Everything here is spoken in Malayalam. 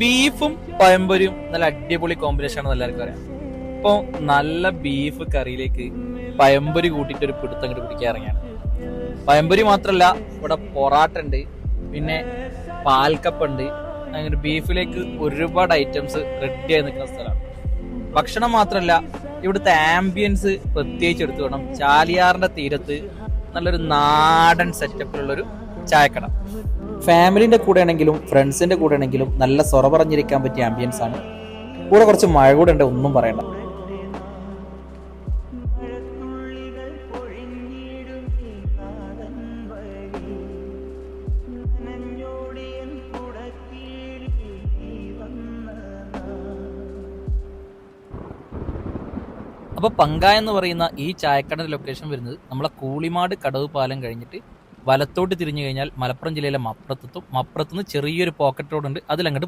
ബീഫും പഴംപൊരിയും നല്ല അടിപൊളി കോമ്പിനേഷൻ ആണെന്ന് എല്ലാവർക്കും അറിയാം. അപ്പോൾ നല്ല ബീഫ് കറിയിലേക്ക് പഴംപൊരി കൂട്ടിയിട്ട് ഒരു പിടുത്തം അങ്ങോട്ട് പിടിക്കാൻ ഇറങ്ങിയാണ്. പഴംപൊരി മാത്രമല്ല ഇവിടെ പൊറാട്ട ഉണ്ട് പിന്നെ പാൽക്കപ്പുണ്ട്. അങ്ങനെ ബീഫിലേക്ക് ഒരുപാട് ഐറ്റംസ് റെഡി ആയി നിൽക്കുന്ന സ്ഥലമാണ്. ഭക്ഷണം മാത്രമല്ല ഇവിടുത്തെ ആംബിയൻസ് പ്രത്യേകിച്ച് എടുത്തു വേണം ചാലിയാറിന്റെ തീരത്ത് നല്ലൊരു നാടൻ സെറ്റപ്പിലുള്ളൊരു ചായക്കട. ഫാമിലിന്റെ കൂടെ ആണെങ്കിലും ഫ്രണ്ട്സിന്റെ കൂടെ ആണെങ്കിലും നല്ല സൊറ പറഞ്ഞിരിക്കാൻ പറ്റിയ ആംബിയൻസ് ആണ്. കൂടെ കുറച്ച് മഴ കൂടെ ഉണ്ട് ഒന്നും പറയണ്ട. അപ്പോൾ പങ്ക എന്ന് പറയുന്ന ഈ ചായക്കട ലൊക്കേഷൻ വരുന്നത് നമ്മളെ കൂളിമാട് കടവ് പാലം കഴിഞ്ഞിട്ട് വലത്തോട്ട് തിരിഞ്ഞു കഴിഞ്ഞാൽ മലപ്പുറം ജില്ലയിലെ മപ്പുറത്തെത്തും. മപ്പുറത്തുനിന്ന് ചെറിയൊരു പോക്കറ്റ് ഉണ്ട്. അതിലങ്ങോട്ട്